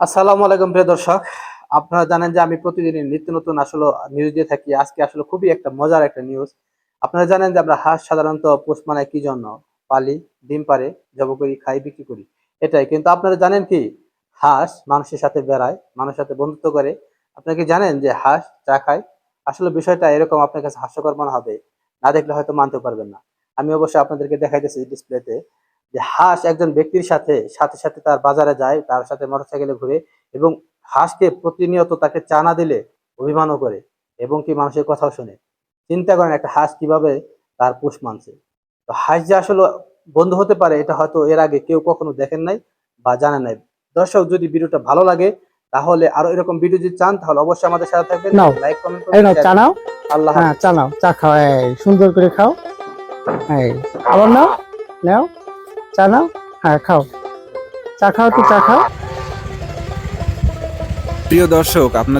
আসসালামু আলাইকুম প্রিয় দর্শক। আপনারা জানেন যে আমি প্রতিদিনই নিত্য নতুন আসলে নিউজ দিয়ে থাকি। আজকে আসলে খুবই একটা মজার একটা নিউজ আপনারা জানেন যে আমরা হাঁস সাধারণত পোষ মানে কি জন্য? পালি, ডিম পারে জব করি, খাই, বিক্রি করি। এটাই। কিন্তু আপনারা জানেন কি? হাঁস মানুষের সাথে বেড়ায়, মানুষের সাথে বন্ধুত্ব করে। আপনারা কি জানেন যে হাঁস চা খায়? আসলে বিষয়টা এরকম আপনার কাছে হাস্যকর মনে হবে। না দেখলে হয়তো মানতে পারবেন না। আমি অবশ্যই আপনাদেরকে দেখাইতেছি ডিসপ্লেতে যে হাঁস একজন ব্যক্তির সাথে সাথে সাথে তার বাজারে যায় তার সাথে মোটরসাইকেলে ঘুরে এবং হাঁসকে প্রতিনিয়ত তাকে চা না দিলে অভিমানও করে এবং কি মানুষের কথাও শুনে। চিন্তা করেন একটা হাঁস কীভাবে তার পুষ মানছে। তো হাঁস যে আসলে বন্ধু হতে পারে এটা হয়তো এর আগে কেউ কখনো দেখেন নাই বা জানেন নাই। দর্শক যদি ভিডিওটা ভালো লাগে তাহলে আরও এরকম ভিডিও যদি চান তাহলে অবশ্যই আমাদের সাথে থাকবেন। লাইক কমেন্ট নাও চা নাও। আল্লাহ হ্যাঁ চা নাও চা খাও। সুন্দর করে খাও। এই আবার নাও। নাও। চা নাও? হ্যাঁ খাও। চা খাও তো চা খাও। প্রিয় দর্শক আপনার